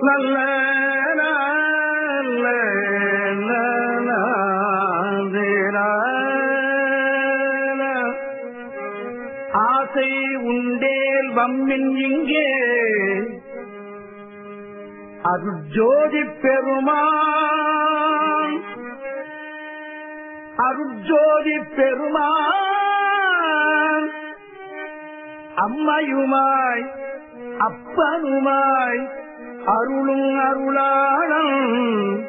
நல்ல ஆசை உண்டேல் வம்மின் இங்கே. அது ஜோதி பெருமான். அருஜோதி பெருமான். அம்மையுமாய் அப்பனுமாய் அருளும் அருளாளம்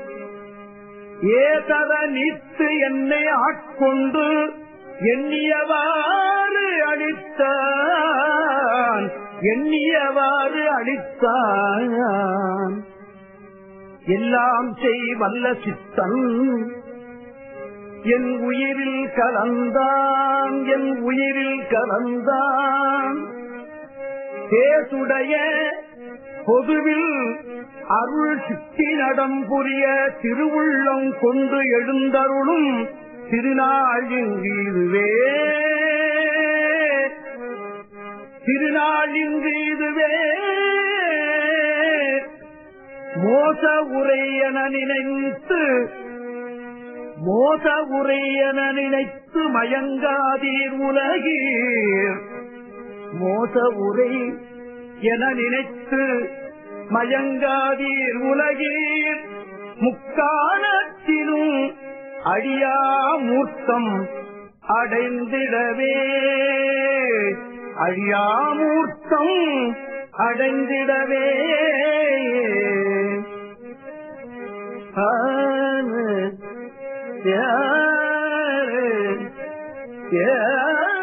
ஏதர நீத்து என்னை ஆட்கொண்டு எண்ணியவாறு அளித்தான். எண்ணியவாறு அளித்தான். எல்லாம் செய் வல்ல சித்தன். என் உயிரில் கலந்தான். என் உயிரில் கலந்தான். பேசுடைய பொதுவில் அருள் சித்தி நடம் புரிய திருவுள்ளம் கொண்டு எழுந்தருளும் திருநாள் இங்கு திருநாள் இங்கு மோச உரை என நினைத்து மோச உரை என நினைத்து மயங்காதீர் உலகீர். மோச உரை என நினைத்து மயங்காதீர் உலகீர். முக்காலத்திலும் அடியா மூர்த்தம் அடைந்திடவே. அழியா மூர்த்தம் அடைந்திடவே. ஏ யாரு.